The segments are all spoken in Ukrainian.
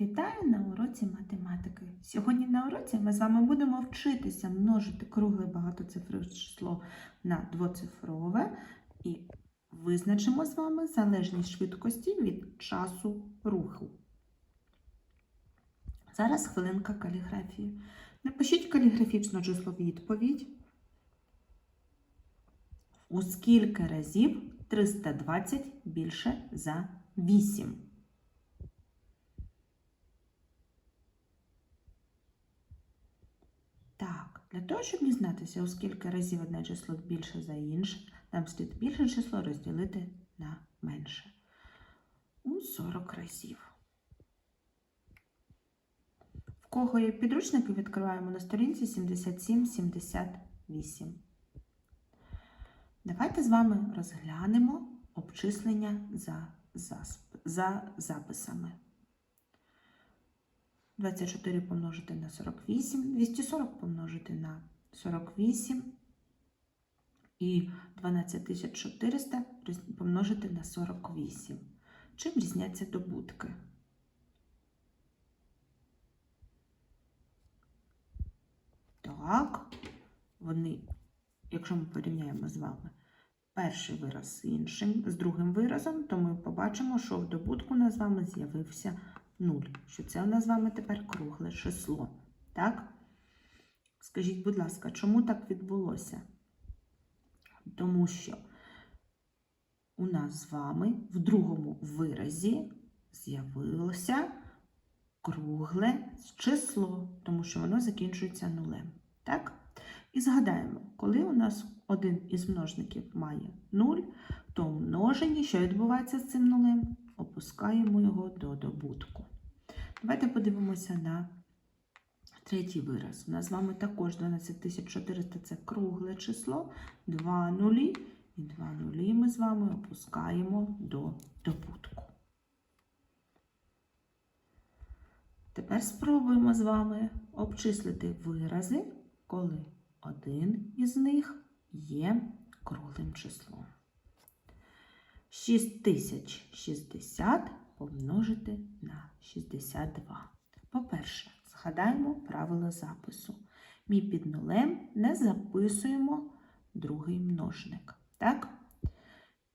Вітаю на уроці математики. Сьогодні на уроці ми з вами будемо вчитися множити кругле багатоцифрове число на двоцифрове і визначимо з вами залежність швидкості від часу руху. Зараз хвилинка каліграфії. Напишіть каліграфічно число відповідь. У скільки разів 320 більше за 8? Так, для того, щоб дізнатися, у скільки разів одне число більше за інше, нам слід більше число розділити на менше. У 40 разів. В кого є підручники, відкриваємо на сторінці 77-78. Давайте з вами розглянемо обчислення за, засп... за записами. 24 помножити на 48, 240 помножити на 48 і 12400 помножити на 48. Чим різняться добутки? Так, вони, якщо ми порівняємо з вами перший вираз з іншим, з другим виразом, то ми побачимо, що в добутку у нас з вами з'явився 0, що це у нас з вами тепер кругле число. Так? Скажіть, будь ласка, чому так відбулося? Тому що у нас з вами в другому виразі з'явилося кругле число, тому що воно закінчується нулем. Так? І згадаємо, коли у нас один із множників має 0, то множенні, що відбувається з цим нулем? Опускаємо його до добутку. Давайте подивимося на третій вираз. У нас з вами також 12400 це кругле число, 2 нулі, і 2 нулі ми з вами опускаємо до добутку. Тепер спробуємо з вами обчислити вирази, коли один із них є круглим числом. 6060 помножити на 62. По-перше, згадаємо правила запису. Ми під нулем не записуємо другий множник. Так?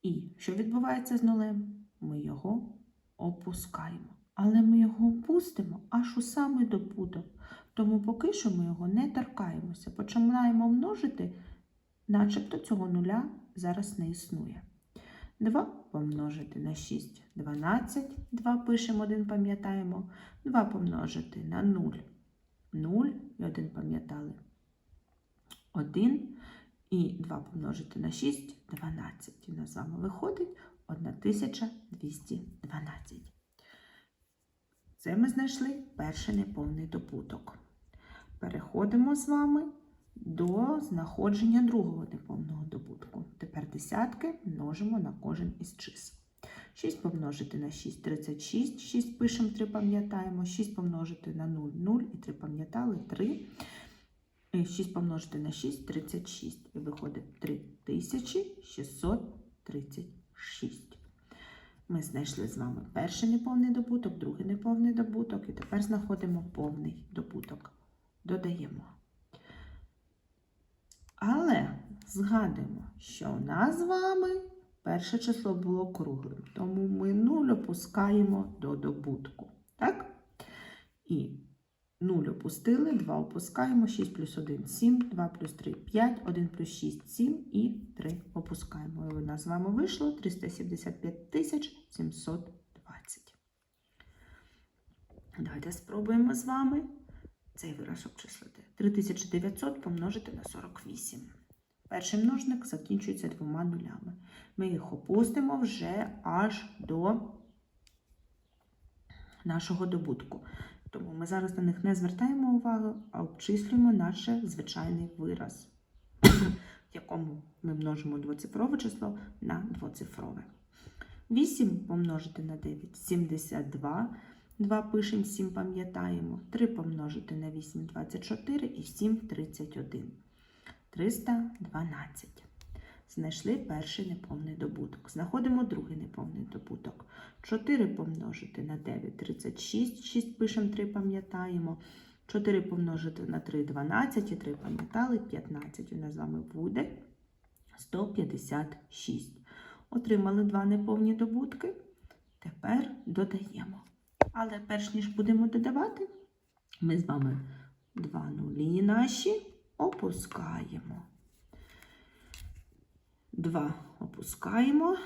І що відбувається з нулем? Ми його опускаємо. Але ми його опустимо аж у самий добуток. Тому поки що ми його не торкаємося. Починаємо множити, начебто цього нуля зараз не існує. 2 помножити на 6 12. 2 пишемо, 1 пам'ятаємо. 2 помножити на 0 0 і 1 пам'ятали. 1 і 2 помножити на 6 12. І у нас з вами виходить 1212. Це ми знайшли перший неповний добуток. Переходимо з вами до знаходження другого неповного добутку. Тепер десятки множимо на кожен із чисел. 6 помножити на 6 36, 6 пишемо, 3 пам'ятаємо, 6 помножити на 0 0 і 3 пам'ятали 3. 6 помножити на 6 36. І виходить 3636. Ми знайшли з вами перший неповний добуток, другий неповний добуток, і тепер знаходимо повний добуток. Додаємо. Але згадуємо, що у нас з вами перше число було круглим, тому ми 0 опускаємо до добутку. Так? І 0 опустили, 2 опускаємо, 6 плюс 1 7, 2 плюс 3 5, 1 плюс 6 7 і 3 опускаємо. І у нас з вами вийшло 375 720. Давайте спробуємо з вами цей вираз обчислити. 3900 помножити на 48. Перший множник закінчується двома нулями. Ми їх опустимо вже аж до нашого добутку. Тому ми зараз на них не звертаємо увагу, а обчислюємо наш звичайний вираз, в якому ми множимо двоцифрове число на двоцифрове. 8 помножити на 9 72. 2 пишемо, 7 пам'ятаємо. 3 помножити на 8 24 і 7 31. 312. Знайшли перший неповний добуток. Знаходимо другий неповний добуток. 4 помножити на 9 36. 6 пишемо, 3 пам'ятаємо. 4 помножити на 3 12 і 3 пам'ятали 15. У нас з вами буде 156. Отримали два неповні добутки. Тепер додаємо. Але перш ніж будемо додавати, ми з вами два нулі наші опускаємо. 2 опускаємо.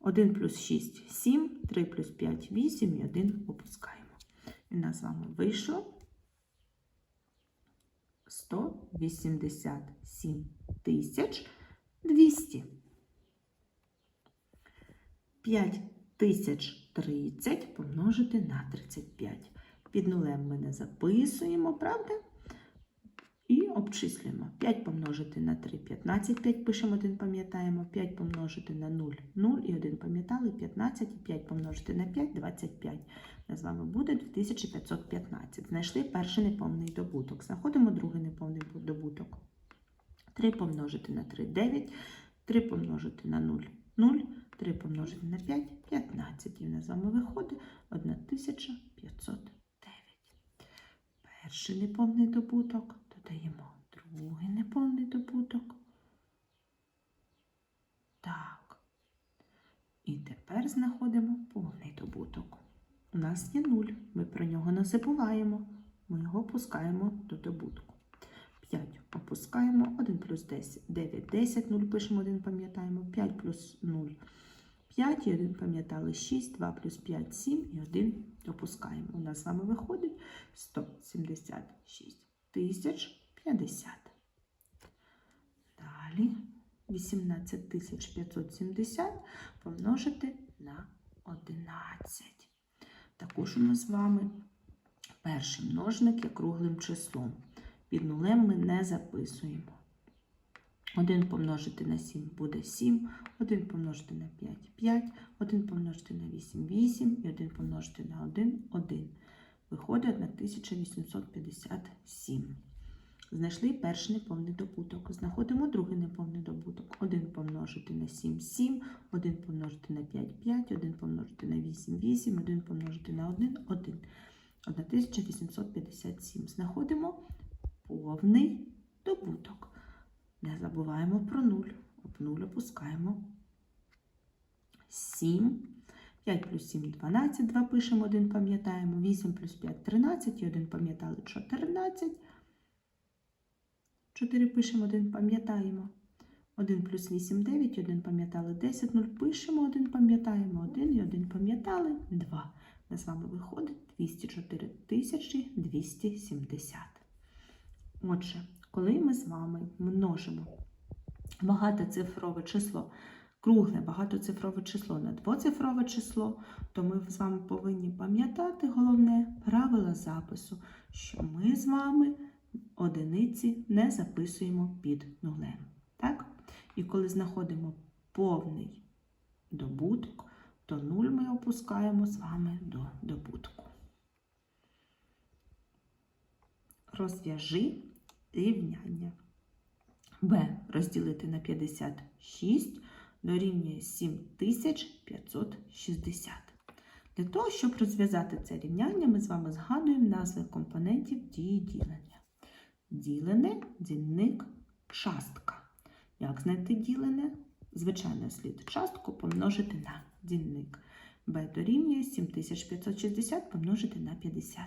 1 плюс 6 7, 3 плюс 5 8 і 1 опускаємо. І нас з вами вийшло 187 тисяч 200. 5030 помножити на 35. Під нулем ми не записуємо, правда? І обчислюємо. 5 помножити на 3 15, 5 пишемо, 1 пам'ятаємо, 5 помножити на 0 0 і 1 пам'ятали, 15 і 5 помножити на 5 25. У з вами буде 2515. Знайшли перший неповний добуток. Знаходимо другий неповний добуток. 3 помножити на 3 9, 3 помножити на 0 0, 3 помножити на 5 15. І в нас з вами виходить 1509. Перший неповний добуток. Додаємо другий неповний добуток. Так. І тепер знаходимо повний добуток. У нас є 0. Ми про нього не забуваємо. Ми його опускаємо до добутку. 5 опускаємо, 1 плюс 10, 9, 10, 0 пишемо, 1 пам'ятаємо, 5 плюс 0, 5 і 1 пам'ятали 6, 2 плюс 5, 7 і 1 опускаємо. У нас з вами виходить 176 тисяч 50. Далі 18 тисяч 570 помножити на 11. Також у нас з вами перший множник є круглим числом. Під нулем ми не записуємо. 1 помножити на 7 буде 7, 1 помножити на 5 5, 1 помножити на 8 8 і 1 помножити на 1 1. Виходить 1857. Знайшли перший неповний добуток. Знаходимо другий неповний добуток. 1 помножити на 7 7, 1 помножити на 5 5, 1 помножити на 8 8, 1 помножити на 1 1. 1857. Знаходимо повний добуток. Не забуваємо про 0. Об 0 опускаємо 7. 5 плюс 7 12, 2 пишемо, 1 пам'ятаємо. 8 плюс 5 13 і 1 пам'ятали 14. 4 пишемо, 1 пам'ятаємо. 1 плюс 8 9, 1 пам'ятали 10, 0 пишемо, 1 пам'ятаємо, 1 і 1 пам'ятали 2. У нас з вами виходить 204 270. Отже, коли ми з вами множимо багатоцифрове число, кругле багатоцифрове число на двоцифрове число, то ми з вами повинні пам'ятати головне правило запису, що ми з вами одиниці не записуємо під нулем. Так? І коли знаходимо повний добуток, то 0 ми опускаємо з вами до добутку. Розв'яжи рівняння. b розділити на 56 дорівнює 7560. Для того, щоб розв'язати це рівняння, ми з вами згадуємо назви компонентів дії ділення. Ділене, дільник, частка. Як знайти ділене? Звичайно, слід частку помножити на дільник. b дорівнює 7560 помножити на 50.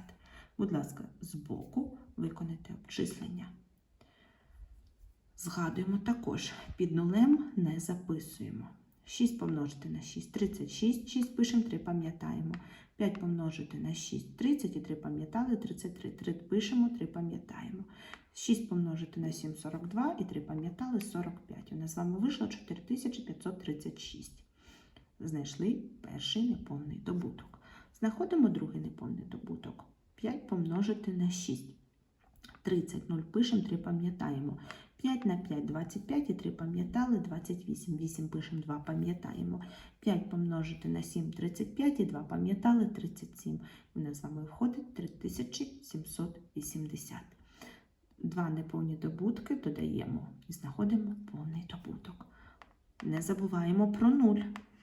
Будь ласка, збоку виконайте обчислення. Згадуємо також, під нулем не записуємо. 6 помножити на 6 36, 6 пишемо, 3 пам'ятаємо. 5 помножити на 6 30 і 3 пам'ятали, 33. 3 пишемо, 3 пам'ятаємо. 6 помножити на 7 42 і 3 пам'ятали 45. У нас з вами вийшло 4536. Знайшли перший неповний добуток. Знаходимо другий неповний добуток. 5 помножити на 6. 30, 0 пишемо, 3 пам'ятаємо. 5 на 5 25 і 3 пам'ятали, 28, 8 пишемо, 2 пам'ятаємо. 5 помножити на 7 35 і 2 пам'ятали, 37. У нас з вами виходить 3780. Два неповні добутки додаємо і знаходимо повний добуток. Не забуваємо про 0.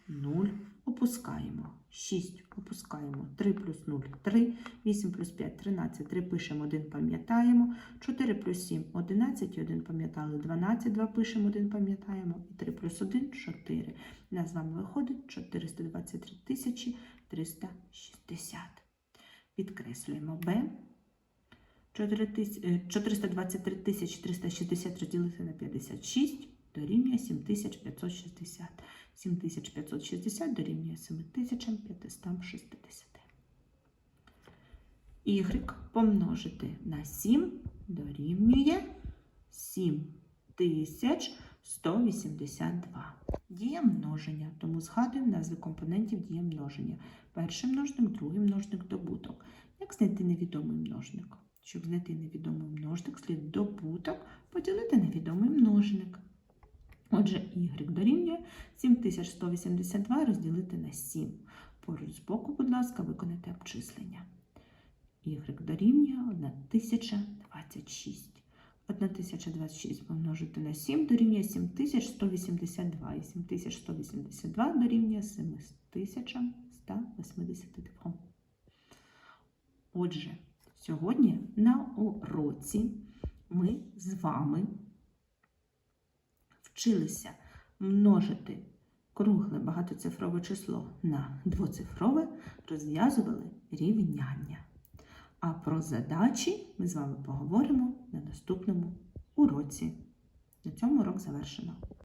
0 опускаємо. 6 опускаємо. 3 плюс 0 – 3. 8 плюс 5 – 13. 3 пишемо, 1 пам'ятаємо. 4 плюс 7 – 11. І 1 пам'ятали 12. 2 пишемо, 1 пам'ятаємо. І 3 плюс 1 – 4. У нас з вами виходить 423 тисячі 360. Підкреслюємо Б. 4 е, 423 тисячі 360 розділити на 56 дорівнює 7560. 7560 дорівнює 7560. Y помножити на 7 дорівнює 7182. Дія множення, тому згадуємо назви компонентів дії множення. Перший множник, другий множник, добуток. Як знайти невідомий множник? Щоб знайти невідомий множник, слід добуток поділити на відомий множник. Отже, y дорівнює 7182 розділити на 7. Поруч з боку, будь ласка, виконайте обчислення. y дорівнює 1026. 1026 помножити на 7 дорівнює 7182. І 7182 дорівнює 7182. Отже, сьогодні на уроці ми з вами вчилися множити кругле багатоцифрове число на двоцифрове, розв'язували рівняння. А про задачі ми з вами поговоримо на наступному уроці. На цьому урок завершено.